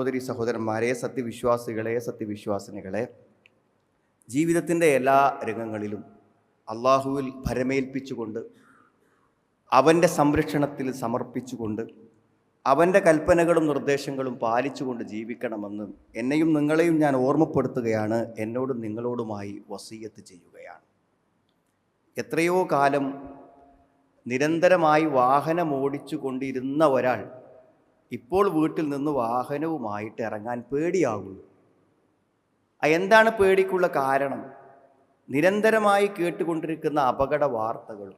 സഹോദരി സഹോദരന്മാരെ സത്യവിശ്വാസികളെ സത്യവിശ്വാസിനികളെ ജീവിതത്തിന്റെ എല്ലാ രംഗങ്ങളിലും അള്ളാഹുവിൽ ഭരമേൽപ്പിച്ചുകൊണ്ട് അവന്റെ സംരക്ഷണത്തിൽ സമർപ്പിച്ചുകൊണ്ട് അവന്റെ കൽപ്പനകളും നിർദ്ദേശങ്ങളും പാലിച്ചുകൊണ്ട് ജീവിക്കണമെന്ന് എന്നെയും നിങ്ങളെയും ഞാൻ ഓർമ്മപ്പെടുത്തുകയാണ്. എന്നോടും നിങ്ങളോടുമായി വസീയത്ത് ചെയ്യുകയാണ്. എത്രയോ കാലം നിരന്തരമായി വാഹനം ഓടിച്ചു കൊണ്ടിരുന്ന ഒരാൾ ഇപ്പോൾ വീട്ടിൽ നിന്ന് വാഹനവുമായിട്ട് ഇറങ്ങാൻ പേടിയാകുന്നു. എന്താണ് പേടിക്കുള്ള കാരണം? നിരന്തരമായി കേട്ടുകൊണ്ടിരിക്കുന്ന അപകട വാർത്തകൾ.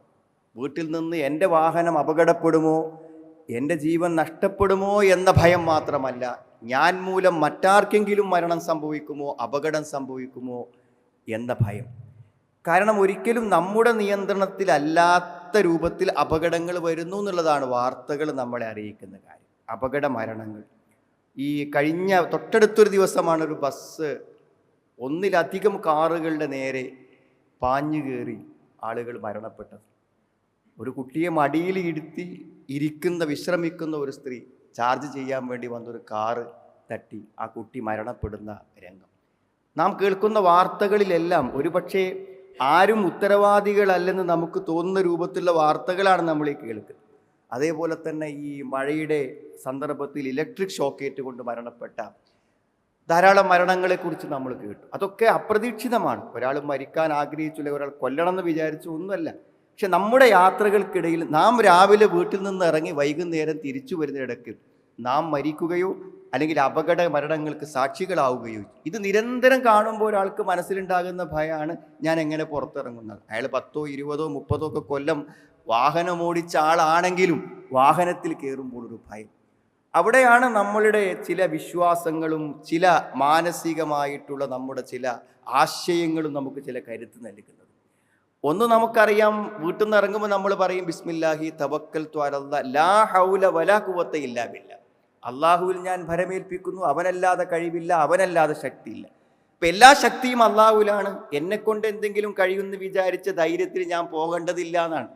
വീട്ടിൽ നിന്ന് എന്റെ വാഹനം അപകടപ്പെടുമോ? എന്റെ ജീവൻ നഷ്ടപ്പെടുമോ എന്ന ഭയം മാത്രമല്ല ഞാൻ മൂലം മറ്റാർക്കെങ്കിലും മരണം സംഭവിക്കുമോ? അപകടം സംഭവിക്കുമോ? എന്ന ഭയം. കാരണം ഒരിക്കലും നമ്മുടെ നിയന്ത്രണത്തിലല്ലാത്ത രൂപത്തിൽ അപകടങ്ങൾ വരുന്നു എന്നുള്ളതാണ് വാർത്തകൾ നമ്മളെ അറിയിക്കുന്ന കാര്യം. അപകട മരണങ്ങൾ ഈ കഴിഞ്ഞ തൊട്ടടുത്തൊരു ദിവസമാണ് ഒരു ബസ് ഒന്നിലധികം കാറുകളുടെ നേരെ പാഞ്ഞു കയറി ആളുകൾ മരണപ്പെട്ടത്. ഒരു കുട്ടിയെ മടിയിൽ ഇരുത്തി ഇരിക്കുന്ന വിശ്രമിക്കുന്ന ഒരു സ്ത്രീ ചാർജ് ചെയ്യാൻ വേണ്ടി വന്നൊരു കാറ് തട്ടി ആ കുട്ടി മരണപ്പെടുന്ന രംഗം. നാം കേൾക്കുന്ന വാർത്തകളിലെല്ലാം ഒരുപക്ഷേ ആരും ഉത്തരവാദികളല്ലെന്ന് നമുക്ക് തോന്നുന്ന രൂപത്തിലുള്ള വാർത്തകളാണ് നമ്മൾ ഈ കേൾക്കുന്നത്. അതേപോലെ തന്നെ ഈ മഴയുടെ സന്ദർഭത്തിൽ ഇലക്ട്രിക് ഷോക്കേറ്റ് കൊണ്ട് മരണപ്പെട്ട ധാരാളം മരണങ്ങളെക്കുറിച്ച് നമ്മൾ കേട്ടു. അതൊക്കെ അപ്രതീക്ഷിതമാണ്. ഒരാൾ മരിക്കാൻ ആഗ്രഹിച്ചില്ല ഒരാൾ കൊല്ലണം എന്ന് വിചാരിച്ചു ഒന്നുമല്ല. പക്ഷെ നമ്മുടെ യാത്രകൾക്കിടയിൽ നാം രാവിലെ വീട്ടിൽ നിന്ന് ഇറങ്ങി വൈകുന്നേരം തിരിച്ചു വരുന്നിടയ്ക്ക് നാം മരിക്കുകയോ അല്ലെങ്കിൽ അപകട മരണങ്ങൾക്ക് സാക്ഷികളാവുകയോ ഇത് നിരന്തരം കാണുമ്പോൾ ഒരാൾക്ക് മനസ്സിലുണ്ടാകുന്ന ഭയമാണ് ഞാൻ എങ്ങനെ പുറത്തിറങ്ങുന്നത്. അയാൾ പത്തോ ഇരുപതോ മുപ്പതോ ഒക്കെ കൊല്ലം വാഹനം ഓടിച്ച ആളാണെങ്കിലും വാഹനത്തിൽ കയറുമ്പോൾ ഒരു ഭയം. അവിടെയാണ് നമ്മളുടെ ചില വിശ്വാസങ്ങളും ചില മാനസികമായിട്ടുള്ള നമ്മുടെ ചില ആശയങ്ങളും നമുക്ക് ചില കരുത്ത് നൽകുന്നത്. ഒന്ന് നമുക്കറിയാം വീട്ടിൽ നിന്ന് ഇറങ്ങുമ്പോൾ നമ്മൾ പറയും ബിസ്മില്ലാഹി തവക്കൽ ത്വാരല്ല ലാ ഹൗല വലാ കുവത്ത ഇല്ലാവില്ല അള്ളാഹുവിൽ ഞാൻ ഭരമേൽപ്പിക്കുന്നു അവനല്ലാതെ കഴിവില്ല അവനല്ലാതെ ശക്തിയില്ല. ഇപ്പം എല്ലാ ശക്തിയും അള്ളാഹുവിലാണ്. എന്നെക്കൊണ്ട് എന്തെങ്കിലും കഴിയുമെന്ന് വിചാരിച്ച ധൈര്യത്തിൽ ഞാൻ പോകേണ്ടതില്ല എന്നാണ്.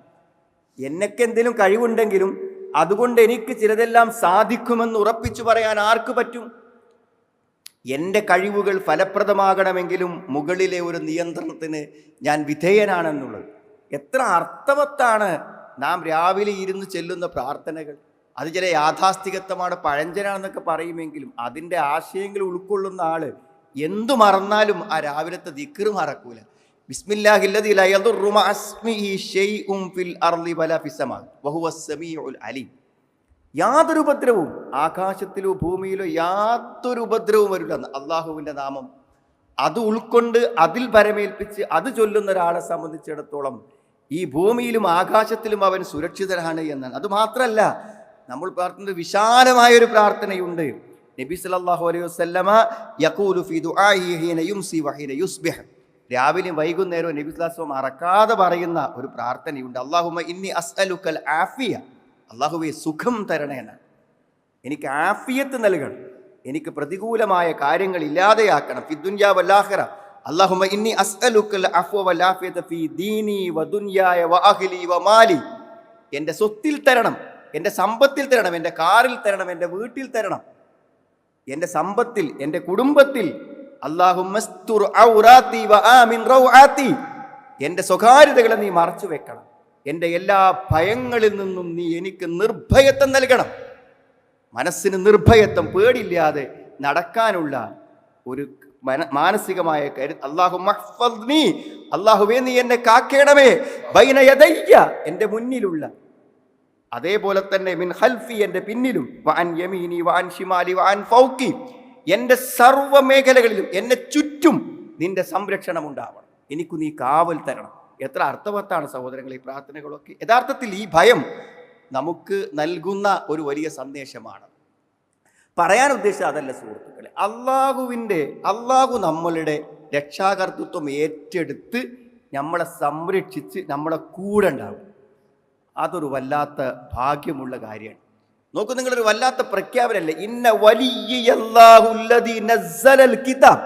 എന്നൊക്കെ എന്തെങ്കിലും കഴിവുണ്ടെങ്കിലും അതുകൊണ്ട് എനിക്ക് ചിലതെല്ലാം സാധിക്കുമെന്ന് ഉറപ്പിച്ചു പറയാൻ ആർക്ക് പറ്റും? എന്റെ കഴിവുകൾ ഫലപ്രദമാകണമെങ്കിലും മുകളിലെ ഒരു നിയന്ത്രണത്തിന് ഞാൻ വിധേയനാണെന്നുള്ളത്. എത്ര അർത്ഥവത്താണ് നാം രാവിലെ ഇരുന്ന് ചെല്ലുന്ന പ്രാർത്ഥനകൾ. അത് ചില യാഥാസ്ഥികത്വമാണ് പഴഞ്ചനാണെന്നൊക്കെ പറയുമെങ്കിലും അതിന്റെ ആശയങ്ങൾ ഉൾക്കൊള്ളുന്ന ആൾ എന്തു മറന്നാലും ആ രാവിലത്തെ ദിക്കറ് മറക്കൂല. യാതൊരു ഉപദ്രവവും ആകാശത്തിലോ ഭൂമിയിലോ യാതൊരു ഉപദ്രവവും വരില്ല. അള്ളാഹുവിന്റെ നാമം അത് ഉൾക്കൊണ്ട് അതിൽ പരമേൽപ്പിച്ച് അത് ചൊല്ലുന്ന ഒരാളെ സംബന്ധിച്ചിടത്തോളം ഈ ഭൂമിയിലും ആകാശത്തിലും അവൻ സുരക്ഷിതനാണ് എന്നാണ്. അത് മാത്രമല്ല നമ്മൾ പ്രാർത്ഥന വിശാലമായ ഒരു പ്രാർത്ഥനയുണ്ട്. നബി സല്ലാഹു അലൈഹി വസല്ലമ യഖൂലു ഫീ ദുആഇഹി ഹീന യുംസി വഹീന യുസ്ബിഹ്. രാവിലെയും വൈകുന്നേരവും നബിസ്ലാസ്വം അറക്കാതെ പറയുന്ന ഒരു പ്രാർത്ഥനയുണ്ട്. അള്ളാഹുമ ഇന്നി അസ്അലുക്കൽ ആഫിയ. അള്ളാഹുവെ സുഖം തരണേന്ന് എനിക്ക് ആഫിയത്ത് നൽകണം. എനിക്ക് പ്രതികൂലമായ കാര്യങ്ങൾ ഇല്ലാതെയാക്കണം. ഫിദ്ദുൻയാ വല്ലാഹിറ അല്ലാഹുമ്മ ഇന്നി അസ്അലുക്കൽ അഫ്വ ഫീ ദീനി വദുനിയായ വഅഹ്ലി വമാലി എന്റെ സ്വത്തിൽ തരണം. എന്റെ സമ്പത്തിൽ തരണം. എന്റെ കാറിൽ തരണം. എന്റെ വീട്ടിൽ തരണം. എന്റെ സമ്പത്തിൽ എന്റെ കുടുംബത്തിൽ അല്ലാഹുമ്മസ്തുർ എന്റെ സ്വകാര്യതകളെ നീ മറച്ചു വെക്കണം. എന്റെ എല്ലാ ഭയങ്ങളിൽ നിന്നും നീ എനിക്ക് നിർഭയത്വം നൽകണം. മനസ്സിന് നിർഭയത്വം പേടില്ലാതെ നടക്കാനുള്ള ഒരു മാനസികമായ കരുത് അള്ളാഹു അള്ളാഹുവേ നീ എന്നെ കാക്കേണമേ. ബൈന യദയ്യ എന്റെ മുന്നിലുള്ള. അതേപോലെ തന്നെ മിൻ ഹൽഫി എന്റെ പിന്നിലും. വാൻ യമീനി വാൻ ഷിമാലി വാൻ ഫൗക്കി. എന്റെ സർവ മേഖലകളിലും എന്നെ ചുറ്റും നിന്റെ സംരക്ഷണം ഉണ്ടാവണം എനിക്ക് നീ കാവൽ തരണം. എത്ര അർത്ഥവത്താണ് സഹോദരങ്ങളെ ഈ പ്രാർത്ഥനകളൊക്കെ. യഥാർത്ഥത്തിൽ ഈ ഭയം നമുക്ക് നൽകുന്ന ഒരു വലിയ സന്ദേശമാണ്. പറയാൻ ഉദ്ദേശിച്ചത് അതല്ല സുഹൃത്തുക്കളെ. അള്ളാഹുവിന്റെ അള്ളാഹു നമ്മളുടെ രക്ഷാകർത്തൃത്വം ഏറ്റെടുത്ത് നമ്മളെ സംരക്ഷിച്ച് നമ്മളെ കൂടെ ഉണ്ടാവും. അതൊരു വല്ലാത്ത ഭാഗ്യമുള്ള കാര്യമാണ്. നോക്കൂ നിങ്ങളൊരു വല്ലാത്ത പ്രഖ്യാപനല്ലേ? ഇന്ന വലിയ കിതാബ്.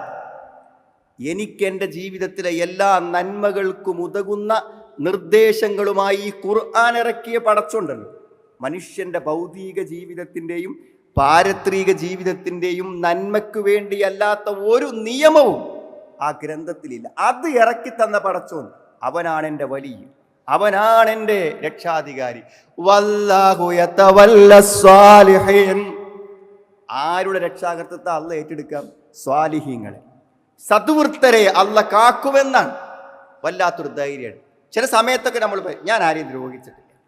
എനിക്ക് എന്റെ ജീവിതത്തിലെ എല്ലാ നന്മകൾക്കും ഉതകുന്ന നിർദ്ദേശങ്ങളുമായി ഈ ഖുർആൻ ഇറക്കിയ പടച്ചുണ്ടല്ലോ. മനുഷ്യന്റെ ഭൗതിക ജീവിതത്തിന്റെയും പാരത്രിക ജീവിതത്തിന്റെയും നന്മയ്ക്ക് വേണ്ടിയല്ലാത്ത ഒരു നിയമവും ആ ഗ്രന്ഥത്തിലില്ല. അത് ഇറക്കി തന്ന പടച്ചോൻ അവനാണ് എന്റെ വലിയ അവനാണ് എന്റെ രക്ഷാധികാരി. ആരുടെ രക്ഷാകർത്തത്തെ അല്ല ഏറ്റെടുക്കാം? സ്വാലിഹീങ്ങളെ. സദ്വൃത്തരെ അല്ല കാക്കുമെന്നാണ്. വല്ലാത്തൊരു ധൈര്യമാണ്. ചില സമയത്തൊക്കെ നമ്മൾ ഞാൻ ആരെയും ദ്രോഹിച്ചിട്ടില്ല.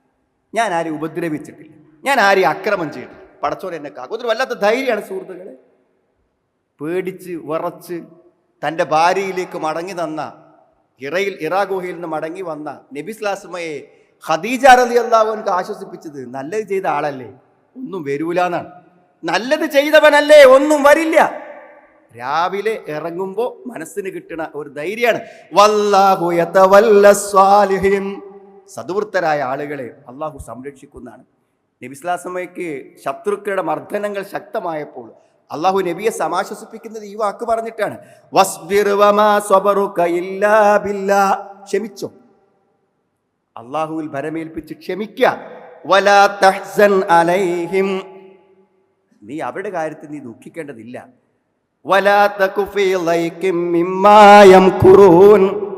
ഞാൻ ആരെയും ഉപദ്രവിച്ചിട്ടില്ല. ഞാൻ ആരെയും അക്രമം ചെയ്തിട്ടില്ല. പടച്ചോൻ എന്നെ കാക്കും. അതൊരു വല്ലാത്ത ധൈര്യമാണ് സുഹൃത്തുക്കളെ. പേടിച്ച് വിറച്ച് തന്റെ ഭാര്യയിലേക്ക് മടങ്ങി തന്ന ഇറയിൽ ഇറാ ഗുഹയിൽ നിന്ന് മടങ്ങി വന്ന നബിസ്ലാസ്മയെ ഖദീജ റലി അള്ളാഹുവിനക്ക് ആശ്വസിപ്പിച്ചത് നല്ലത് ചെയ്ത ആളല്ലേ? ഒന്നും വരൂലെന്നാണ് നല്ലത് ചെയ്തവനല്ലേ ഒന്നും വരില്ല. രാവിലെ ഇറങ്ങുമ്പോൾ മനസ്സിന് കിട്ടുന്ന ഒരു ധൈര്യമാണ്. സദ്വൃത്തരായ ആളുകളെ അള്ളാഹു സംരക്ഷിക്കുന്നതാണ്. നബിസ്ലാസമയ്ക്ക് ശത്രുക്കളുടെ മർദ്ദനങ്ങൾ ശക്തമായപ്പോൾ അള്ളാഹു നബിയെ സമാശ്വസിപ്പിക്കുന്നത് ഈ വാക്ക് പറഞ്ഞിട്ടാണ്. ക്ഷമിച്ചോ. അള്ളാഹുവിൽ ഭരമേൽപ്പിച്ച് ക്ഷമിക്കുക നീ അവരുടെ കാര്യത്തിൽ നീ ദുഃഖിക്കേണ്ടതില്ല.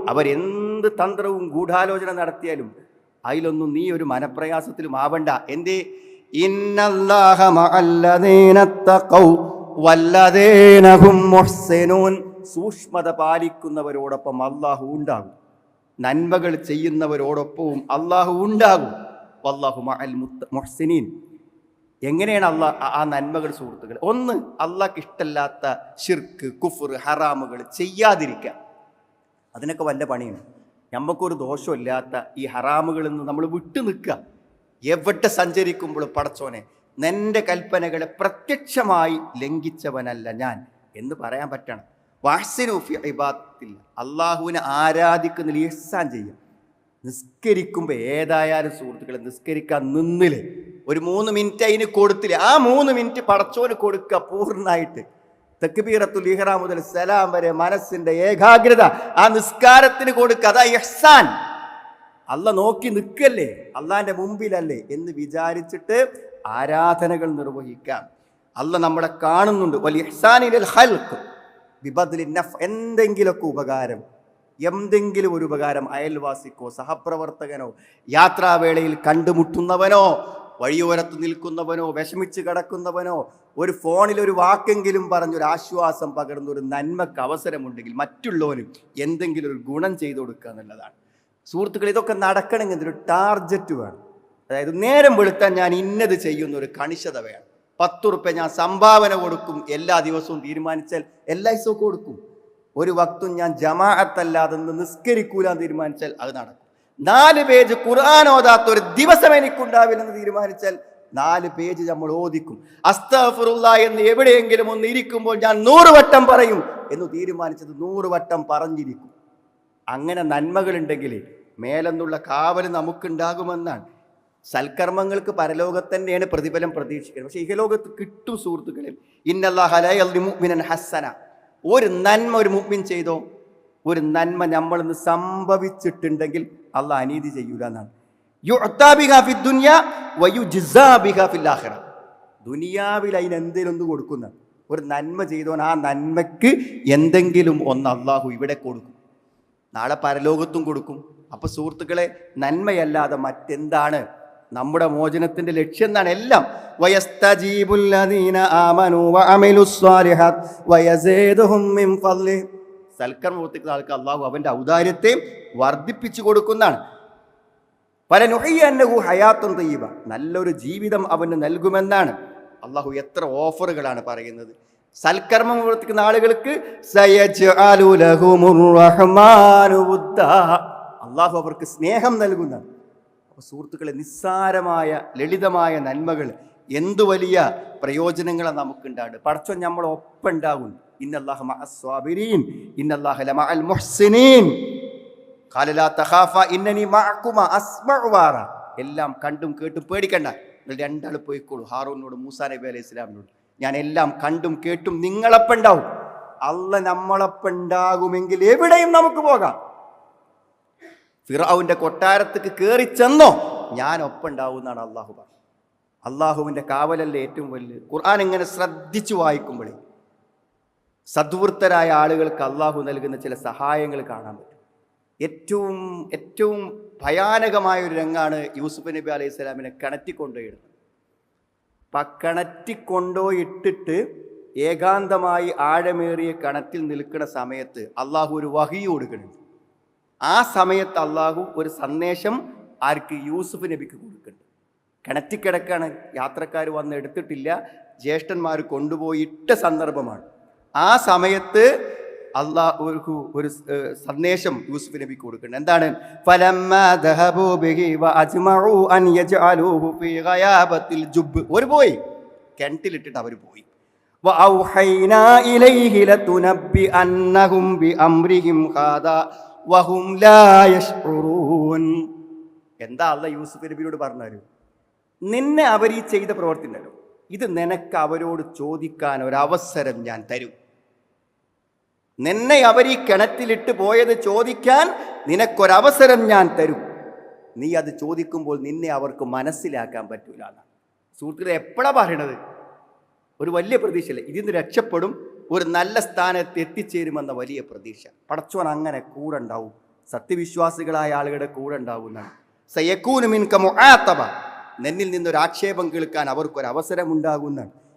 അവരെന്ത് തന്ത്രവും ഗൂഢാലോചന നടത്തിയാലും അതിലൊന്നും നീ ഒരു മനപ്രയാസത്തിലും ആവണ്ട. എന്തേ? സൂക്ഷ്മത പാലിക്കുന്നവരോടൊപ്പം അള്ളാഹു ഉണ്ടാകും. നന്മകൾ ചെയ്യുന്നവരോടൊപ്പവും അള്ളാഹു ഉണ്ടാകും. വല്ലാഹു മഅൽ മുഹ്സിനീൻ. എങ്ങനെയാണ് അള്ളാഹ് ആ നന്മകൾ സുഹൃത്തുക്കൾ ഒന്ന് അള്ളാഹ്ക്ക് ഇഷ്ടമല്ലാത്ത ഷിർക്ക് കുഫർ ഹറാമുകൾ ചെയ്യാതിരിക്കുക. അതിനൊക്കെ വല്ല പണിയാണ് നമുക്കൊരു ദോഷമില്ലാത്ത ഈ ഹറാമുകളിൽ നിന്ന് നമ്മൾ വിട്ടു നിൽക്കുക എവിടെ സഞ്ചരിക്കുമ്പോൾ പടച്ചോനെ നിന്റെ കൽപ്പനകളെ പ്രത്യക്ഷമായി ലംഘിച്ചവനല്ല ഞാൻ എന്ന് പറയാൻ പറ്റണം. വാഹ്സിനുഫിബാത്തിൽ അള്ളാഹുവിനെ ആരാധിക്കുന്നതിൽ ഇഹ്സാൻ ചെയ്യും. നിസ്കരിക്കുമ്പോൾ ഏതായാലും സുഹൃത്തുക്കളെ നിസ്കരിക്കാൻ നിന്നിൽ. ഒരു മൂന്ന് മിനിറ്റ് അതിന് കൊടുത്തില്ല? ആ മൂന്ന് മിനിറ്റ് പടച്ചോന് കൊടുക്കുക പൂർണമായിട്ട്. തെക്കുബീറത്തുൽ ഇഹ്റാം മുതൽ സലാം വരെ മനസ്സിന്റെ ഏകാഗ്രത ആ നിസ്കാരത്തിന് കൊടുക്കുക. അതാ ഇഹ്സാൻ അല്ല നോക്കി നിൽക്കല്ലേ അള്ളാന്റെ മുമ്പിലല്ലേ എന്ന് വിചാരിച്ചിട്ട് ആരാധനകൾ നിർവഹിക്കാം. അല്ല നമ്മളെ കാണുന്നുണ്ട് നഫ് എന്തെങ്കിലുമൊക്കെ ഉപകാരം എന്തെങ്കിലും ഒരു ഉപകാരം അയൽവാസിക്കോ സഹപ്രവർത്തകനോ യാത്രാവേളയിൽ കണ്ടുമുട്ടുന്നവനോ വഴിയോരത്ത് നിൽക്കുന്നവനോ വിഷമിച്ച് കിടക്കുന്നവനോ ഒരു ഫോണിൽ ഒരു വാക്കെങ്കിലും പറഞ്ഞൊരു ആശ്വാസം പകർന്നൊരു നന്മക്ക് അവസരമുണ്ടെങ്കിൽ മറ്റുള്ളവനും എന്തെങ്കിലും ഒരു ഗുണം ചെയ്തു കൊടുക്കുക എന്നുള്ളതാണ്. സുഹൃത്തുക്കൾ ഇതൊക്കെ നടക്കണമെങ്കിൽ ഒരു ടാർജറ്റ് വേണം. അതായത് നേരം വെളുത്താൻ ഞാൻ ഇന്നത് ചെയ്യുന്ന ഒരു കണിശത വേണം. പത്ത് റുപ്യ ഞാൻ സംഭാവന കൊടുക്കും എല്ലാ ദിവസവും തീരുമാനിച്ചാൽ എല്ലാ ദിവസവും കൊടുക്കും. ഒരു വക്തും ഞാൻ ജമാഅത്തല്ലാതെ നിസ്കരിക്കൂല തീരുമാനിച്ചാൽ അത് നടക്കും. നാല് പേജ് ഖുർആൻ ഓതാത്ത ഒരു ദിവസം എനിക്കുണ്ടാവില്ലെന്ന് തീരുമാനിച്ചാൽ നാല് പേജ് നമ്മൾ ഓദിക്കും അസ്തഫുറുള്ള എന്ന് എവിടെയെങ്കിലും ഒന്ന് ഇരിക്കുമ്പോൾ ഞാൻ നൂറ് വട്ടം പറയും എന്ന് തീരുമാനിച്ചത് നൂറ് വട്ടം പറഞ്ഞിരിക്കും. അങ്ങനെ നന്മകളുണ്ടെങ്കിൽ മേലെന്നുള്ള കാവൽ നമുക്കുണ്ടാകുമെന്നാണ്. സൽക്കർമ്മങ്ങൾക്ക് പരലോകത്ത് തന്നെയാണ് പ്രതിഫലം പ്രതീക്ഷിക്കുന്നത്. പക്ഷേ ഇഹലോകത്ത് കിട്ടും സുഹൃത്തുക്കളിൽ ഇന്നല്ലാഹലിൻ ഹസന ഒരു നന്മ ഒരു മുമ്പിൻ ചെയ്തോ? ഒരു നന്മ നമ്മളിന്ന് സംഭവിച്ചിട്ടുണ്ടെങ്കിൽ അള്ളാഹ് അനീതി ചെയ്യൂല എന്നാണ്. ദുനിയാവിൽ അതിന് എന്തെങ്കിലും ഒന്ന് കൊടുക്കുന്ന ഒരു നന്മ ചെയ്തോ ആ നന്മയ്ക്ക് എന്തെങ്കിലും ഒന്ന് അള്ളാഹു ഇവിടെ കൊടുക്കും. നാളെ പരലോകത്തും കൊടുക്കും. അപ്പോൾ സുഹൃത്തുക്കളെ നന്മയല്ലാതെ മറ്റെന്താണ്? നമ്മുടെ മോചനത്തിന്റെ ലക്ഷ്യം എന്നാണ് എല്ലാം. സൽക്കർമ്മ പ്രവർത്തിക്കുന്ന ആൾക്ക് അള്ളാഹു അവന്റെ ഔദാര്യത്തെ വർദ്ധിപ്പിച്ചു കൊടുക്കുന്നതാണ്. പല നുഹയ്യന്നഹു ഹയാത്തും തയ്യബ. നല്ലൊരു ജീവിതം അവന് നൽകുമെന്നാണ്. അള്ളാഹു എത്ര ഓഫറുകളാണ് പറയുന്നത്. സൽക്കർമ്മം പ്രവർത്തിക്കുന്ന ആളുകൾക്ക്. അള്ളാഹു അവർക്ക് സ്നേഹം നൽകുന്നതാണ്. അപ്പോൾ സുഹൃത്തുക്കളെ നിസ്സാരമായ ലളിതമായ നന്മകൾ എന്തു വലിയ പ്രയോജനങ്ങളാണ് നമുക്കുണ്ടാകും പഠിച്ചോ നമ്മൾ ഒപ്പം ഉണ്ടാകും ഇന്നല്ലാഹ ഖാല ലാ തഖാഫ ഇന്നനി എല്ലാം കണ്ടും കേട്ടും പേടിക്കണ്ട. നിങ്ങൾ രണ്ടാൾ പോയിക്കോളൂ. ഹാറൂനോട് മൂസാ നബി അലൈഹി ഇസ്ലാമിനോട് ഞാൻ എല്ലാം കണ്ടും കേട്ടും നിങ്ങളപ്പുണ്ടാവും. അല്ല നമ്മളപ്പുണ്ടാകുമെങ്കിൽ എവിടെയും നമുക്ക് പോകാം. ഫിറാവുന്റെ കൊട്ടാരത്തേക്ക് കയറി ചെന്നോ ഞാൻ ഒപ്പം ഉണ്ടാവും എന്നാണ് അള്ളാഹു പറഞ്ഞത്. അള്ളാഹുവിന്റെ കാവലല്ലേ ഏറ്റവും വലിയ ഖുർആൻ ഇങ്ങനെ ശ്രദ്ധിച്ചു വായിക്കുമ്പോഴേ സദ്വൃത്തരായ ആളുകൾക്ക് അള്ളാഹു നൽകുന്ന ചില സഹായങ്ങൾ കാണാൻ പറ്റും. ഏറ്റവും ഏറ്റവും ഭയാനകമായ ഒരു രംഗാണ് യൂസുഫ് നബി അലൈഹി സ്വലാമിനെ കിണറ്റിക്കൊണ്ടുപോയിടുന്നത് അപ്പം കൊണ്ടോയിട്ടിട്ട് ഏകാന്തമായി ആഴമേറിയ കിണറ്റിൽ നിൽക്കുന്ന സമയത്ത് അള്ളാഹു ഒരു വഹി കൊടുക്കുന്നുണ്ട്. ആ സമയത്ത് അള്ളാഹു ഒരു സന്ദേശം ആർക്ക് യൂസുഫ് നബിക്ക് കൊടുക്കുന്നുണ്ട്. കിണറ്റിക്കിടക്കാണ് യാത്രക്കാർ വന്ന് എടുത്തിട്ടില്ല ജ്യേഷ്ഠന്മാർ കൊണ്ടുപോയിട്ട സന്ദർഭമാണ്. ആ സമയത്ത് അള്ളാഹ് ഒരു സന്ദേശം യൂസുഫ് നബിക്ക് കൊടുക്കുന്നുണ്ട്. എന്താണ്? ഒരു പോയി. കിണറ്റിലിട്ടിട്ട് അവർ പോയി. എന്താ അല്ല യൂസുഫ് നബിയോട് പറഞ്ഞാലും നിന്നെ അവർ ഈ ചെയ്ത പ്രവർത്തി ഉണ്ടല്ലോ ഇത് നിനക്ക് അവരോട് ചോദിക്കാൻ ഒരവസരം ഞാൻ തരും. നിന്നെ അവർ ഈ കിണറ്റിലിട്ട് പോയത് ചോദിക്കാൻ നിനക്കൊരവസരം ഞാൻ തരും. നീ അത് ചോദിക്കുമ്പോൾ നിന്നെ അവർക്ക് മനസ്സിലാക്കാൻ പറ്റൂല എന്നാണ്. സുഹൃത്തുക്കളെ എപ്പോഴാ പറയണത്? ഒരു വലിയ പ്രതീക്ഷയല്ല? ഇതിന്ന് രക്ഷപ്പെടും ഒരു നല്ല സ്ഥാനത്ത് എത്തിച്ചേരുമെന്ന വലിയ പ്രതീക്ഷ. പടച്ചോൻ അങ്ങനെ കൂടെ ഉണ്ടാവും. സത്യവിശ്വാസികളായ ആളുകളുടെ കൂടെ ഉണ്ടാവുന്നതാണ് സയക്കൂനു മിൻക മുആത്തബ. നിന്നിൽ നിന്നൊരു ആക്ഷേപം കേൾക്കാൻ അവർക്കൊരു അവസരം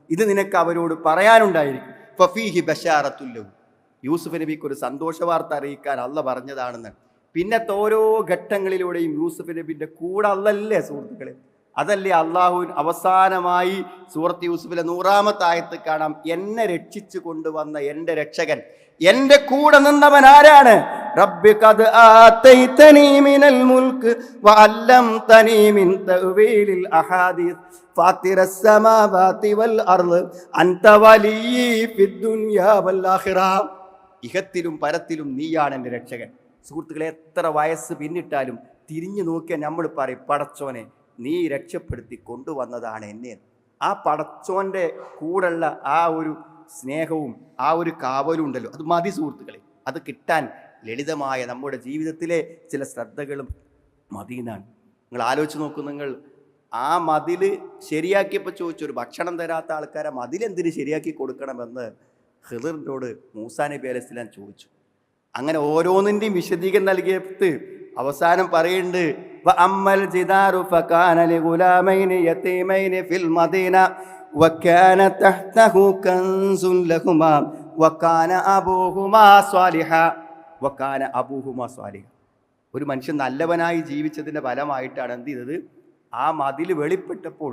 ഇത് നിനക്ക് അവരോട് പറയാനുണ്ടായിരിക്കും. ഫഫീഹി ബഷാറത്തുല്ലവും യൂസുഫ് നബിക്ക് ഒരു സന്തോഷ വാർത്ത അറിയിക്കാൻ അല്ല പറഞ്ഞതാണെന്ന് പിന്നത്തെ ഓരോ ഘട്ടങ്ങളിലൂടെയും യൂസുഫ് നബിന്റെ കൂടെ അല്ലല്ലേ സുഹൃത്തുക്കളെ അതല്ലേ അള്ളാഹു അവസാനമായി സൂറത്ത് യൂസുഫിലെ നൂറാമത്തെ ആയത്ത് കാണാം എന്നെ രക്ഷിച്ചു കൊണ്ടുവന്ന എൻ്റെ രക്ഷകൻ എൻ്റെ കൂടെ നിന്നവൻ ആരാണ് റബ്ബി ഖദ് ആതൈതനീ മിനൽ മുൽക്ക് വഅല്ലംതനീ മിൻ തഅ്വീലിൽ അഹാദീസ് ഫാത്തിറ السماوات والارض انت ولي في الدنيا والاخره ഇഹത്തിലും പരത്തിലും നീയാണ് എന്റെ രക്ഷകൻ. സുഹൃത്തുക്കളെ എത്ര വയസ്സ് പിന്നിട്ടാലും തിരിഞ്ഞു നോക്കിയാൽ നമ്മൾ പറയും പടച്ചോനെ നീ രക്ഷപ്പെടുത്തി കൊണ്ടുവന്നതാണ് എന്നെ. ആ പടച്ചോന്റെ കൂടെയുള്ള ആ ഒരു സ്നേഹവും ആ ഒരു കാവലും ഉണ്ടല്ലോ. അത് മതി സുഹൃത്തുക്കളെ. അത് കിട്ടാൻ ലളിതമായ നമ്മുടെ ജീവിതത്തിലെ ചില ശ്രദ്ധകളും മതിയെന്നാണ് നിങ്ങൾ ആലോചിച്ച് നോക്കൂ നിങ്ങൾ. ആ മതിൽ ശരിയാക്കിയപ്പോൾ ചോദിച്ചൊരു ഭക്ഷണം തരാത്ത ആൾക്കാരെ മതിലെന്തിന് ശരിയാക്കി കൊടുക്കണമെന്ന്? ഹിദറിനോട് മൂസാ നബി അലൈഹി സ്വലാം ചോദിച്ചു അങ്ങനെ ഓരോന്നിൻ്റെയും വിശദീകരണം നൽകിയത്ത് അവസാനം പറയുന്നുണ്ട് وأما الجدار فكان لغلامين يتيمين في المدينة وكان تحته كنز لهما وكان أبوهما صالحا وكان أبوهما صالحا ഒരു മനുഷ്യൻ നല്ലവനായി ജീവിച്ചതിൻ്റെ ഫലമായിട്ടാണ് എന്ത് ചെയ്തത് ആ മതിൽ വെളിപ്പെട്ടപ്പോൾ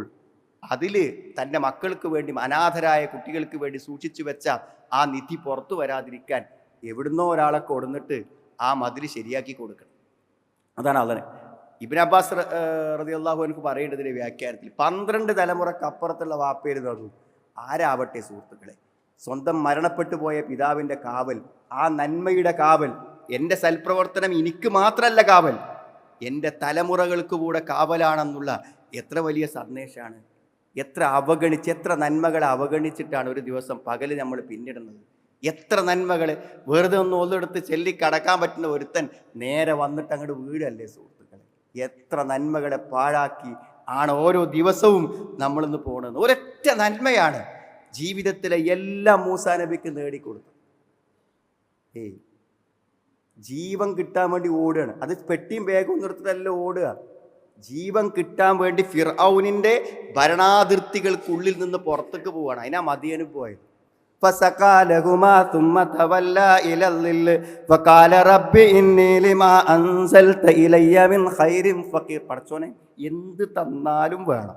അതിൽ തന്റെ മക്കൾക്ക് വേണ്ടി അനാഥരായ കുട്ടികൾക്ക് വേണ്ടി സൂക്ഷിച്ചു വെച്ച ആ നിധി പുറത്തു വരാതിരിക്കാൻ എവിടുന്നോ ഒരാളെ കൊടുന്നിട്ട് ആ മതിൽ ശരിയാക്കി കൊടുക്കണം. അതാണ് അതിന് ഇബിൻ അബ്ബാസ് റതി അള്ളാഹു എനിക്ക് പറയേണ്ടതിന്റെ വ്യാഖ്യാനത്തിൽ പന്ത്രണ്ട് തലമുറക്കപ്പുറത്തുള്ള വാപ്പേര് തന്നു. ആരാവട്ടെ സുഹൃത്തുക്കളെ? സ്വന്തം മരണപ്പെട്ടു പോയ പിതാവിന്റെ കാവൽ ആ നന്മയുടെ കാവൽ എന്റെ സൽപ്രവർത്തനം എനിക്ക് മാത്രമല്ല കാവൽ. എന്റെ തലമുറകൾക്ക് കൂടെ കാവലാണെന്നുള്ള എത്ര വലിയ സന്ദേശമാണ്. എത്ര അവഗണിച്ച് എത്ര നന്മകളെ അവഗണിച്ചിട്ടാണ് ഒരു ദിവസം പകൽ നമ്മൾ പിന്നിടുന്നത്? എത്ര നന്മകൾ വെറുതെ ഒന്ന് ഒന്നെടുത്ത് ചെല്ലി കടക്കാൻ പറ്റുന്ന ഒരുത്തൻ നേരെ വന്നിട്ട് അങ്ങോട്ട് വീടല്ലേ സുഹൃത്തുക്കളെ? എത്ര നന്മകളെ പാഴാക്കി ആണ് ഓരോ ദിവസവും നമ്മളിന്ന് പോണത്. ഒരൊറ്റ നന്മയാണ് ജീവിതത്തിലെ എല്ലാ മൂസാ നബിക്ക് നേടിക്കൊടുത്തു ഏയ് ജീവൻ കിട്ടാൻ വേണ്ടി ഓടുകയാണ്. അത് പെട്ടിയും ബാഗും നിർത്തിട്ടല്ല ഓടുക. ജീവൻ കിട്ടാൻ വേണ്ടി ഫിർഔനിന്റെ ഭരണാതിർത്തികൾക്കുള്ളിൽ നിന്ന് പുറത്തേക്ക് പോവാണ്. അതിനാ മതിയന് പോയത്. പഠിച്ചോനെ എന്ത് തന്നാലും വേണം.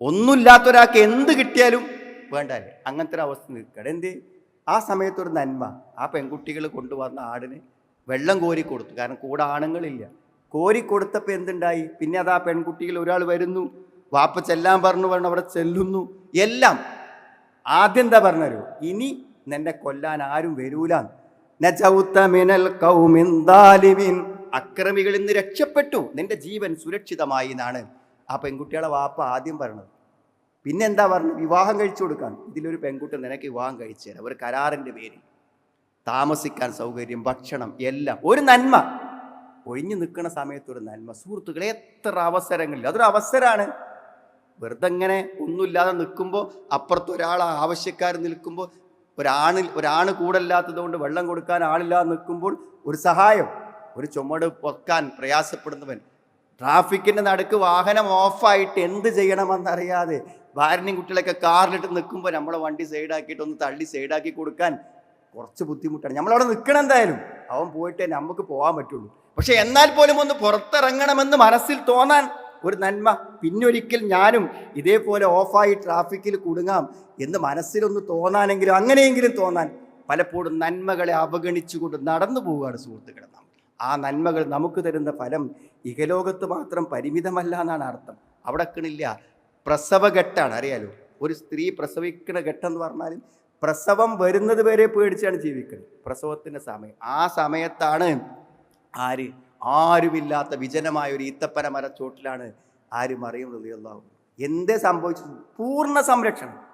ഒന്നുമില്ലാത്തൊരാൾക്ക് എന്ത് കിട്ടിയാലും വേണ്ടല്ലേ അങ്ങനത്തെ ഒരു അവസ്ഥ നിൽക്കണം എന്ത്? ആ സമയത്തൊരു നന്മ. ആ പെൺകുട്ടികൾ കൊണ്ടുവന്ന ആടിന് വെള്ളം കോരി കൊടുത്തു. കാരണം കൂടെ ആണുങ്ങളില്ല. കോരി കൊടുത്തപ്പോൾ എന്തുണ്ടായി? പിന്നെ അത് ആ പെൺകുട്ടിയിൽ ഒരാൾ വരുന്നു വാപ്പ ചെല്ലാൻ പറഞ്ഞു പറഞ്ഞു അവിടെ ചെല്ലുന്നു. എല്ലാം. ആദ്യം എന്താ പറഞ്ഞു ഇനി നിന്നെ കൊല്ലാൻ ആരും വരൂല. അക്രമികളിൽ നിന്ന് രക്ഷപ്പെട്ടു. നിന്റെ ജീവൻ സുരക്ഷിതമായി എന്നാണ് ആ പെൺകുട്ടികളെ വാപ്പ ആദ്യം പറഞ്ഞത്. പിന്നെ എന്താ പറഞ്ഞത്? വിവാഹം കഴിച്ചു കൊടുക്കാൻ. ഇതിലൊരു പെൺകുട്ടി നിനക്ക് വിവാഹം കഴിച്ചു തരാം. ഒരു കരാറിന്റെ പേര് താമസിക്കാൻ സൗകര്യം ഭക്ഷണം എല്ലാം. ഒരു നന്മ. ഒഴിഞ്ഞു നിൽക്കുന്ന സമയത്തൊരു നന്മ. സുഹൃത്തുക്കളെ എത്ര അവസരങ്ങളിൽ അതൊരു അവസരമാണ് വെറുതെ ഇങ്ങനെ ഒന്നുമില്ലാതെ നിൽക്കുമ്പോൾ അപ്പുറത്ത് ഒരാൾ ആവശ്യക്കാർ നിൽക്കുമ്പോൾ ഒരാണിൽ ഒരാണ് കൂടല്ലാത്തത് കൊണ്ട് വെള്ളം കൊടുക്കാൻ ആളില്ലാതെ നിൽക്കുമ്പോൾ ഒരു സഹായം ഒരു ചുമട് പൊക്കാൻ പ്രയാസപ്പെടുന്നവൻ. ട്രാഫിക്കിന്റെ നടുക്ക് വാഹനം ഓഫായിട്ട് എന്ത് ചെയ്യണമെന്നറിയാതെ ഭാര്യനെയും കുട്ടികളൊക്കെ കാറിലിട്ട് നിൽക്കുമ്പോൾ നമ്മളെ വണ്ടി സൈഡാക്കിയിട്ട് ഒന്ന് തള്ളി സൈഡാക്കി കൊടുക്കാൻ കുറച്ച് ബുദ്ധിമുട്ടാണ്. നമ്മളവിടെ നിൽക്കണം എന്തായാലും അവൻ പോയിട്ടേ നമുക്ക് പോകാൻ പറ്റുള്ളൂ. പക്ഷെ എന്നാൽ പോലും ഒന്ന് പുറത്തിറങ്ങണമെന്ന് മനസ്സിൽ തോന്നാൻ ഒരു നന്മ. പിന്നൊരിക്കൽ ഞാനും ഇതേപോലെ ഓഫായി ട്രാഫിക്കിൽ കുടുങ്ങാം എന്ന് മനസ്സിലൊന്ന് തോന്നാനെങ്കിലും അങ്ങനെയെങ്കിലും തോന്നാൻ പലപ്പോഴും നന്മകളെ അവഗണിച്ചുകൊണ്ട് നടന്നു പോവുകയാണ് സുഹൃത്തുക്കളെ നാം. ആ നന്മകൾ നമുക്ക് തരുന്ന ഫലം ഇഹലോകത്ത് മാത്രം പരിമിതമല്ല എന്നാണ് അർത്ഥം. അവിടെ കിണില്ല. പ്രസവഘട്ടാണ് അറിയാലോ? ഒരു സ്ത്രീ പ്രസവിക്കുന്ന ഘട്ടം എന്ന് പറഞ്ഞാൽ പ്രസവം വരുന്നത് വരെ പേടിച്ചാണ് ജീവിക്കുന്നത് പ്രസവത്തിന്റെ സമയം. ആ സമയത്താണ് ആര്? ആരുമില്ലാത്ത വിജനമായ ഒരു ഈത്തപ്പന മരച്ചോട്ടിലാണ് ആര് മറിയും ഹൃദയല്ലാവും എന്തേ സംഭവിച്ചു? പൂർണ സംരക്ഷണം.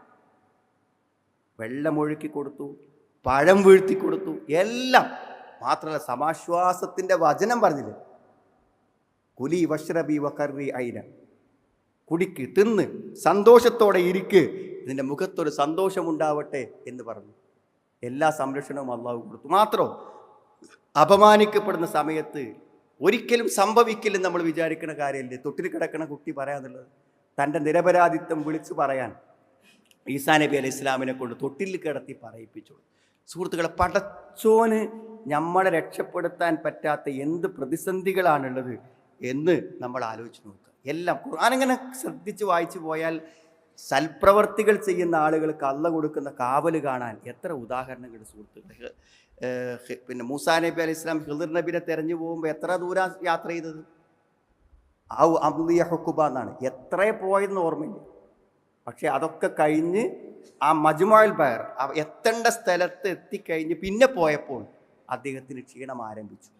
വെള്ളമൊഴുക്കി കൊടുത്തു പഴം വീഴ്ത്തി കൊടുത്തു എല്ലാം. മാത്രമല്ല സമാശ്വാസത്തിന്റെ വചനം പറഞ്ഞില്ലേ? കുലി വഷ്റബി വക്കറി ഐന. കുടിക്ക് തിന്ന് സന്തോഷത്തോടെ ഇരിക്ക്. ഇതിന്റെ മുഖത്തൊരു സന്തോഷമുണ്ടാവട്ടെ എന്ന് പറഞ്ഞു. എല്ലാ സംരക്ഷണവും അള്ളാഹു കൊടുത്തു. മാത്രം അപമാനിക്കപ്പെടുന്ന സമയത്ത് ഒരിക്കലും സംഭവിക്കില്ലെന്ന് നമ്മൾ വിചാരിക്കുന്ന കാര്യമല്ലേ? തൊട്ടിൽ കിടക്കുന്ന കുട്ടി പറയാന്നുള്ളത് തന്റെ നിരപരാധിത്വം വിളിച്ചു പറയാൻ ഈസാ നബി അലൈഹി ഇസ്ലാമിനെ കൊണ്ട് തൊട്ടിൽ കിടത്തി പറയിപ്പിച്ചു. സുഹൃത്തുക്കളെ പടച്ചോന് നമ്മളെ രക്ഷപ്പെടുത്താൻ പറ്റാത്ത എന്ത് പ്രതിസന്ധികളാണുള്ളത് എന്ന് നമ്മൾ ആലോചിച്ച് നോക്കുക. എല്ലാം ഖുർആാനിങ്ങനെ ശ്രദ്ധിച്ച് വായിച്ചു പോയാൽ സൽപ്രവർത്തികൾ ചെയ്യുന്ന ആളുകൾക്ക് അള്ള കൊടുക്കുന്ന കാവൽ കാണാൻ എത്ര ഉദാഹരണങ്ങൾ ഹ് പിന്നെ മൂസാ നബി അലൈഹി ഇസ്ലാം ഹിദർ നബിനെ തെരഞ്ഞു പോകുമ്പോൾ എത്ര ദൂരം യാത്ര ചെയ്തത്? ഔ അബ്ലിയ ഹുക്കുബ എന്നാണ്. എത്ര പോയെന്ന് ഓർമ്മയില്ല. പക്ഷെ അതൊക്കെ കഴിഞ്ഞ് ആ മജുമോയിൽ ബയർ എത്തേണ്ട സ്ഥലത്ത് എത്തിക്കഴിഞ്ഞ് പിന്നെ പോയപ്പോൾ അദ്ദേഹത്തിന് ക്ഷീണം ആരംഭിച്ചു.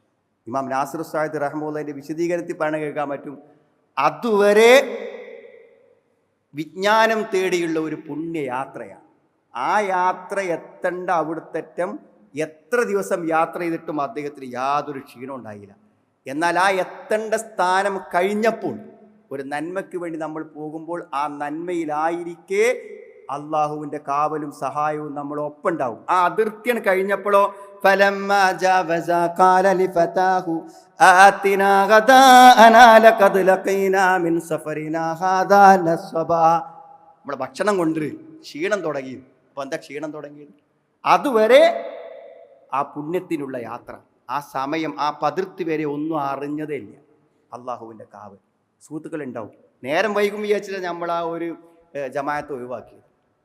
ഇമാം നാസിർ സാഹിദ് റഹ്മുള്ളതിന്റെ വിശദീകരണത്തിൽ പറയണ കേൾക്കാൻ പറ്റും. അതുവരെ വിജ്ഞാനം തേടിയുള്ള ഒരു പുണ്യയാത്രയാണ്. ആ യാത്ര എത്തേണ്ട അവിടുത്തറ്റം എത്ര ദിവസം യാത്ര ചെയ്തിട്ടും അദ്ദേഹത്തിന് യാതൊരു ക്ഷീണം ഉണ്ടായില്ല. എന്നാൽ ആ എത്തേണ്ട സ്ഥാനം കഴിഞ്ഞപ്പോൾ ഒരു നന്മയ്ക്ക് വേണ്ടി നമ്മൾ പോകുമ്പോൾ ആ നന്മയിലായിരിക്കെ അള്ളാഹുവിന്റെ കാവലും സഹായവും നമ്മൾ ഒപ്പുണ്ടാവും ആ അതിർത്തിയാണ് കഴിഞ്ഞപ്പോഴോ നമ്മളെ ഭക്ഷണം കൊണ്ട് ക്ഷീണം തുടങ്ങി. അപ്പം എന്താ ക്ഷീണം തുടങ്ങിയത്? അതുവരെ ആ പുണ്യത്തിനുള്ള യാത്ര ആ സമയം ആ പതിർത്തി വരെ ഒന്നും അറിഞ്ഞതേ ഇല്ല. അള്ളാഹുവിന്റെ കാവ് സുഹൃത്തുക്കൾ ഉണ്ടാവും നേരം വൈകും വിചാരിച്ചിട്ട് നമ്മൾ ആ ഒരു ജമായത്ത് ഒഴിവാക്കിയത്.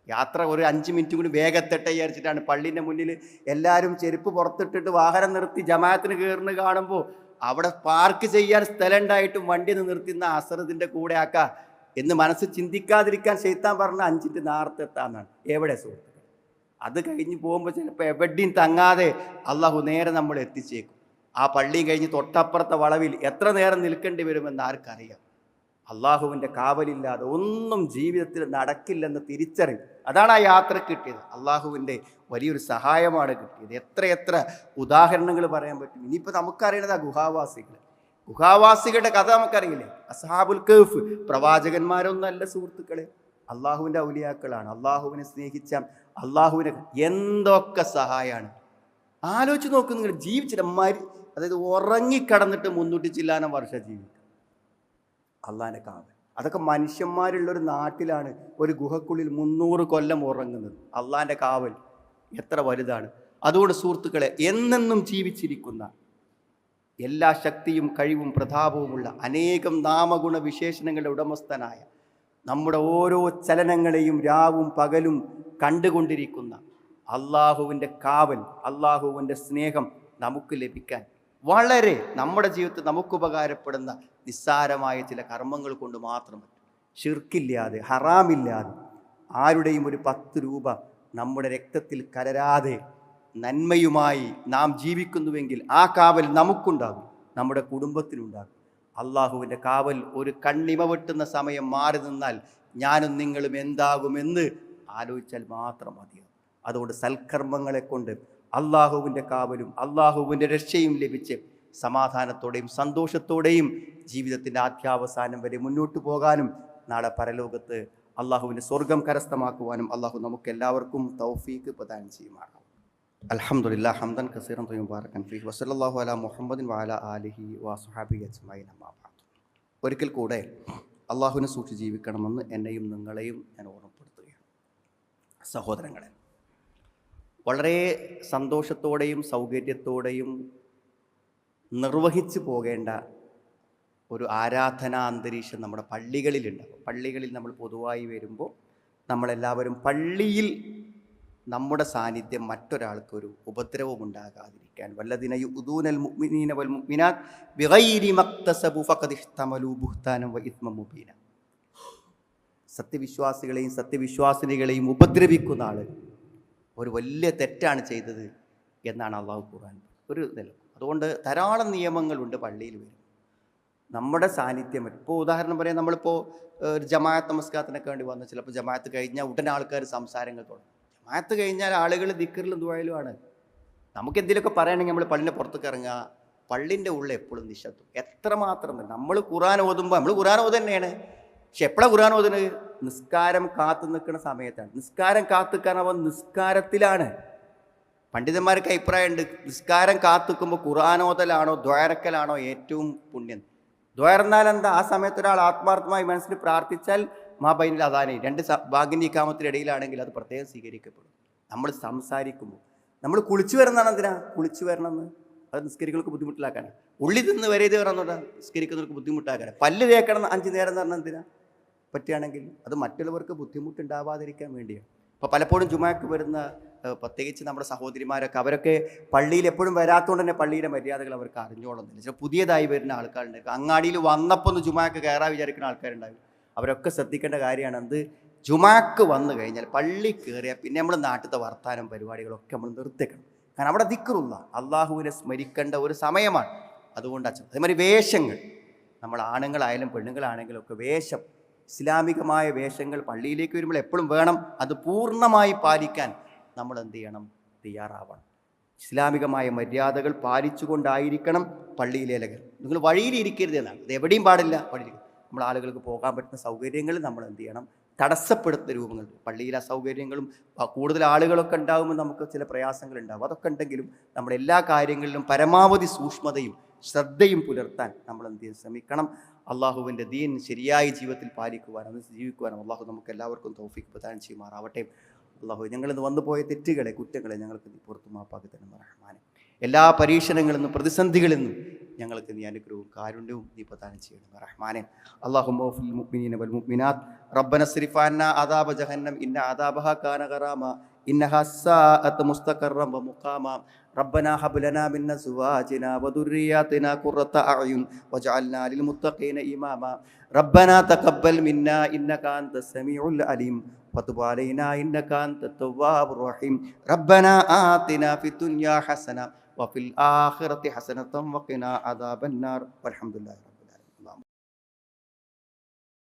യാത്ര ഒരു അഞ്ച് മിനിറ്റ് കൂടി വേഗത്തെട്ടെ വിചാരിച്ചിട്ടാണ് പള്ളീന്റെ മുന്നിൽ എല്ലാവരും ചെരുപ്പ് പുറത്തിട്ടിട്ട് വാഹനം നിർത്തി ജമായത്തിന് കയറുന്ന കാണുമ്പോൾ അവിടെ പാർക്ക് ചെയ്യാൻ സ്ഥലം ഉണ്ടായിട്ടും വണ്ടി നിർത്തുന്ന അസറതിന്റെ കൂടെ ആക്കുക എന്ന് മനസ്സ് ചിന്തിക്കാതിരിക്കാൻ ചെയ്ത്താൻ പറഞ്ഞ അഞ്ചിന്റെ നേരത്തെ എത്താമെന്നാണ്. എവിടെ സുഹൃത്തുക്കൾ അത് കഴിഞ്ഞ് പോകുമ്പോൾ ചിലപ്പോൾ എവിടെയും തങ്ങാതെ അള്ളാഹു നേരെ നമ്മൾ എത്തിച്ചേക്കും. ആ പള്ളി കഴിഞ്ഞ് തൊട്ടപ്പുറത്തെ വളവിൽ എത്ര നേരം നിൽക്കേണ്ടി വരുമെന്ന് ആർക്കറിയാം? അള്ളാഹുവിന്റെ കാവലില്ലാതെ ഒന്നും ജീവിതത്തിൽ നടക്കില്ലെന്ന് തിരിച്ചറിവ്. അതാണ് ആ യാത്ര കിട്ടിയത്. അള്ളാഹുവിന്റെ വലിയൊരു സഹായമാണ് കിട്ടിയത്. എത്രയെത്ര ഉദാഹരണങ്ങൾ പറയാൻ പറ്റും. ഇനിയിപ്പോൾ നമുക്കറിയണത് ആ ഗുഹാവാസികൾ. ഗുഹാവാസികളുടെ കഥ നമുക്കറിയില്ലേ? അസഹാബുൽ കേഫ്. പ്രവാചകന്മാരൊന്നല്ല സുഹൃത്തുക്കളെ. അള്ളാഹുവിന്റെ ഔലിയാക്കളാണ്. അള്ളാഹുവിനെ സ്നേഹിച്ച അള്ളാഹുവിനെ എന്തൊക്കെ സഹായമാണ് ആലോചിച്ച് നോക്ക് നിങ്ങൾ ജീവിച്ചില്ല മരി അതായത് ഉറങ്ങിക്കടന്നിട്ട് മുന്നൂറ്റി ചില്ലാനം വർഷം ജീവിക്കും അള്ളാഹിനെ കാവൽ. അതൊക്കെ മനുഷ്യന്മാരുള്ള ഒരു നാട്ടിലാണ് ഒരു ഗുഹക്കുള്ളിൽ മുന്നൂറ് കൊല്ലം ഉറങ്ങുന്നത്. അള്ളാഹിന്റെ കാവൽ എത്ര വലുതാണ്. അതുകൊണ്ട് സുഹൃത്തുക്കളെ എന്നെന്നും ജീവിച്ചിരിക്കുന്ന എല്ലാ ശക്തിയും കഴിവും പ്രതാപവുമുള്ള അനേകം നാമഗുണ വിശേഷണങ്ങളുടെ ഉടമസ്ഥനായ നമ്മുടെ ഓരോ ചലനങ്ങളെയും രാവും പകലും കണ്ടുകൊണ്ടിരിക്കുന്ന അള്ളാഹുവിന്റെ കാവൽ അള്ളാഹുവിന്റെ സ്നേഹം നമുക്ക് ലഭിക്കാൻ വളരെ നമ്മുടെ ജീവിതത്തിൽ നമുക്ക് ഉപകാരപ്പെടുന്ന നിസ്സാരമായ ചില കർമ്മങ്ങൾ കൊണ്ട് മാത്രം ഷിർക്കില്ലാതെ ഹറാമില്ലാതെ ആരുടെയും ഒരു പത്ത് രൂപ നമ്മുടെ രക്തത്തിൽ കലരാതെ നന്മയുമായി നാം ജീവിക്കുന്നുവെങ്കിൽ ആ കാവൽ നമുക്കുണ്ടാകും നമ്മുടെ കുടുംബത്തിനുണ്ടാകും. അള്ളാഹുവിന്റെ കാവൽ ഒരു കണ്ണിമ വെട്ടുന്ന സമയം മാറി നിന്നാൽ ഞാനും നിങ്ങളും എന്താകുമെന്ന് ആലോചിച്ചാൽ മാത്രം മതിയാവും അതുകൊണ്ട് സൽക്കർമ്മങ്ങളെ കൊണ്ട് അള്ളാഹുവിന്റെ കാവലും അള്ളാഹുവിന്റെ രക്ഷയും ലഭിച്ച് സമാധാനത്തോടെയും സന്തോഷത്തോടെയും ജീവിതത്തിന്റെ ആദ്യാവസാനം വരെ മുന്നോട്ട് പോകാനും നാളെ പരലോകത്ത് അള്ളാഹുവിന്റെ സ്വർഗം കരസ്ഥമാക്കുവാനും അള്ളാഹു നമുക്ക് എല്ലാവർക്കും തൗഫീക്ക് പ്രദാനം ചെയ്യുമാറാം അൽഹംദുലില്ലാ ഹംദൻ കസീറൻ തൊയ്യും ബാറക്കൻ ഫീ വസല്ലല്ലാഹു അലാ മുഹമ്മദിൻ വാല ആലിഹി വാസുഹാബി അജ്മായി ഒരിക്കൽ കൂടെ അള്ളാഹുവിനെ സൂക്ഷിച്ച് ജീവിക്കണമെന്ന് എന്നെയും നിങ്ങളെയും ഞാൻ ഓർമ്മപ്പെടുത്തുകയാണ് സഹോദരങ്ങളെ. വളരെ സന്തോഷത്തോടെയും സൗകര്യത്തോടെയും നിർവഹിച്ചു പോകേണ്ട ഒരു ആരാധനാ അന്തരീക്ഷം നമ്മുടെ പള്ളികളിലുണ്ടാവും. പള്ളികളിൽ നമ്മൾ പൊതുവായി വരുമ്പോൾ നമ്മളെല്ലാവരും പള്ളിയിൽ നമ്മുടെ സാന്നിധ്യം മറ്റൊരാൾക്കൊരു ഉപദ്രവം ഉണ്ടാകാതിരിക്കാൻ വല്ലതിന യുദൂനൽ മുഅ്മിനീന വൽ മുഅ്മിനാത്ത് ബിഗൈരി മക്തസബു ഫഖദ് ഇഹ്തമലു ബുഹ്താനം വ ഇത്മ സത്യവിശ്വാസികളെയും സത്യവിശ്വാസിനികളെയും ഉപദ്രവിക്കുന്ന ആൾ ഒരു വലിയ തെറ്റാണ് ചെയ്തത് എന്നാണ് അള്ളാഹു ഖുർആൻ ഒരു നില അതുകൊണ്ട് ധാരാളം നിയമങ്ങളുണ്ട് പള്ളിയിൽ വരും. നമ്മുടെ സാന്നിധ്യം ഇപ്പോൾ ഉദാഹരണം പറയാം നമ്മളിപ്പോൾ ഒരു ജമാഅത്ത് നമസ്കാരത്തിനൊക്കെ വേണ്ടി വന്ന്. ചിലപ്പോൾ ജമാഅത്ത് കഴിഞ്ഞാൽ ഉടനെ ആൾക്കാർ സംസാരങ്ങൾ തുടങ്ങും. ജമാഅത്ത് കഴിഞ്ഞാൽ ആളുകൾ ദിക്കറിലും ദുബായിലുമാണ് നമുക്ക് എന്തെങ്കിലുമൊക്കെ പറയണമെങ്കിൽ നമ്മൾ പള്ളിന്റെ പുറത്തേക്ക് ഇറങ്ങുക. പള്ളിന്റെ ഉള്ളിൽ എപ്പോഴും നിശബ്ദം. എത്രമാത്രം നമ്മൾ ഖുറാൻ ഓതുമ്പോൾ നമ്മൾ ഖുറാൻ ഓത് തന്നെയാണ് പക്ഷെ എപ്പോഴാണ് ഖുറാൻ ഓതുന്നത്? നിസ്കാരം കാത്തു നിൽക്കുന്ന സമയത്താണ്. നിസ്കാരം കാത്തു നിൽക്കാൻ അവൻ നിസ്കാരത്തിലാണ്. പണ്ഡിതന്മാർക്ക് അഭിപ്രായമുണ്ട്. നിസ്കാരം കാത്തു നിൽക്കുമ്പോൾ ഖുറാനോതലാണോ ദ്വാരക്കലാണോ ഏറ്റവും പുണ്യം? ദ്വാരന്നാൽ എന്താ? ആ സമയത്ത് ഒരാൾ ആത്മാർത്ഥമായി മനസ്സിൽ പ്രാർത്ഥിച്ചാൽ മാ ബൈനിൽ അതാനെ രണ്ട് ഭാഗ്യന്റെ അത് പ്രത്യേകം സ്വീകരിക്കപ്പെടും. നമ്മൾ സംസാരിക്കുമ്പോൾ. നമ്മൾ കുളിച്ചു വരുന്നതാണ് എന്തിനാ? കുളിച്ചു വരണമെന്ന്. അത് നിസ്കരിക്കൾക്ക് ബുദ്ധിമുട്ടിലാക്കാനാണ്. ഉള്ളി തിന്ന് വരെ ഇത് വരണമെന്നുണ്ടാ നിസ്കരിക്കുന്നവർക്ക് ബുദ്ധിമുട്ടാക്കാനാണ്. പല്ല് തേക്കണം അഞ്ച് നേരം എന്ന് പറഞ്ഞാൽ എന്തിനാ? പറ്റുകയാണെങ്കിൽ അത് മറ്റുള്ളവർക്ക് ബുദ്ധിമുട്ടുണ്ടാവാതിരിക്കാൻ വേണ്ടിയാണ്. അപ്പോൾ പലപ്പോഴും ജുമാക്ക് വരുന്ന പ്രത്യേകിച്ച് നമ്മുടെ സഹോദരിമാരൊക്കെ അവരൊക്കെ പള്ളിയിൽ എപ്പോഴും വരാത്തതുകൊണ്ട് തന്നെ പള്ളിയിലെ മര്യാദകൾ അവർക്ക് അറിഞ്ഞോളുന്നില്ല. ചില പുതിയതായി വരുന്ന ആൾക്കാരുണ്ടായിരിക്കും അങ്ങാടിയിൽ വന്നപ്പോൾ ഒന്ന് ജുമാക്ക് കയറാൻ വിചാരിക്കുന്ന ആൾക്കാരുണ്ടാവും അവരൊക്കെ ശ്രദ്ധിക്കേണ്ട കാര്യമാണ് എന്ത്? ജുമാക്ക് വന്നു കഴിഞ്ഞാൽ പള്ളി കയറിയാൽ പിന്നെ നമ്മൾ നാട്ടിലത്തെ വർത്താനം പരിപാടികളൊക്കെ നമ്മൾ നിർത്തിക്കണം. കാരണം അവിടെ ദിക്കറുള്ള അള്ളാഹുവിനെ സ്മരിക്കേണ്ട ഒരു സമയമാണ്. അതുകൊണ്ട് അച്ഛൻ അതേമാതിരി വേഷങ്ങൾ. നമ്മൾ ആണുങ്ങളായാലും പെണ്ണുങ്ങളാണെങ്കിലും ഒക്കെ വേഷം ഇസ്ലാമികമായ വേഷങ്ങൾ പള്ളിയിലേക്ക് വരുമ്പോൾ എപ്പോഴും വേണം അത് പൂർണമായി പാലിക്കാൻ നമ്മൾ എന്ത് ചെയ്യണം? തയ്യാറാവണം. ഇസ്ലാമികമായ മര്യാദകൾ പാലിച്ചുകൊണ്ടായിരിക്കണം പള്ളിയിലെ ലഗർ നിങ്ങൾ വഴിയിലിരിക്കരുത് എന്നാണ്. ഇത് എവിടെയും പാടില്ല. വഴിയിൽ നമ്മൾ ആളുകൾക്ക് പോകാൻ പറ്റുന്ന സൗകര്യങ്ങൾ നമ്മൾ എന്ത് ചെയ്യണം? തടസ്സപ്പെടുത്തുന്ന രൂപങ്ങൾ. പള്ളിയിലെ സൗകര്യങ്ങളും കൂടുതൽ ആളുകളൊക്കെ ഉണ്ടാകുമ്പോൾ നമുക്ക് ചില പ്രയാസങ്ങൾ ഉണ്ടാകും അതൊക്കെ ഉണ്ടെങ്കിലും നമ്മുടെ എല്ലാ കാര്യങ്ങളിലും പരമാവധി സൂക്ഷ്മതയും ശ്രദ്ധയും പുലർത്താൻ നമ്മൾ എന്ത് ചെയ്യാൻ ശ്രമിക്കണം. അള്ളാഹുവിന്റെ ദീൻ ശരിയായി ജീവിതത്തിൽ പാലിക്കുവാനും അത് ജീവിക്കുവാനും അള്ളാഹു നമുക്ക് എല്ലാവർക്കും തോഫിക്ക് പ്രദാനം ചെയ്യുമാറാവട്ടെ. അള്ളാഹു ഞങ്ങളിന്ന് വന്നുപോയ തെറ്റുകളെ കുറ്റങ്ങളെ ഞങ്ങൾക്ക് പുറത്തു മാപ്പാക്കി തന്നെ റഹ്മാനെ എല്ലാ പരീക്ഷണങ്ങളിൽ നിന്നും പ്രതിസന്ധികളിൽ നിന്നും ഞങ്ങൾക്ക് നീ അനുഗ്രഹവും കാരുണ്യവും നീ പ്രദാനം ചെയ്യണം റഹ്മാനെ അള്ളാഹു മോഫിൽ മുഅ്മിനീന വൽ മുഅ്മിനാത്ത് റബ്ബന സ്രിഫ് അന്നാ അദാബ ജഹന്നം ഇന്ന അദാബഹ കാന ഗറാമ ഇന്നഹ സാഅത്ത് മുസ്തഖറം വമുഖാമ ربنا هب لنا من ازواجنا وذرياتنا قرة اعين واجعلنا للمتقين اماما ربنا تقبل منا انك انت السميع العليم وتب علينا انك انت التواب الرحيم ربنا آتنا في الدنيا حسنه وفي الآخرة حسنة وقنا عذاب النار والحمد لله